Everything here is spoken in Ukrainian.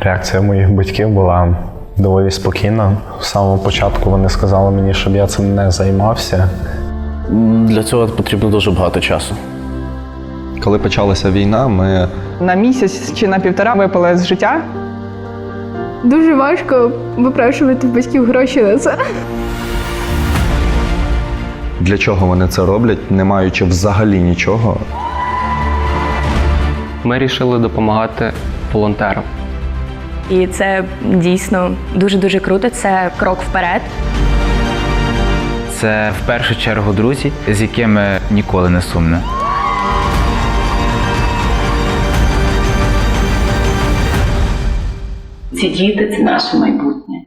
Реакція моїх батьків була доволі спокійна. З самого початку вони сказали мені, щоб я цим не займався. Для цього потрібно дуже багато часу. Коли почалася війна, ми На місяць чи на півтора випали з життя. Дуже важко випрашувати в батьків гроші на це. для чого вони це роблять, не маючи взагалі нічого. Ми вирішили допомагати волонтерам. І це дійсно дуже дуже круто. Це крок вперед. Це в першу чергу друзі, з якими ніколи не сумно. Ці діти це наше майбутнє.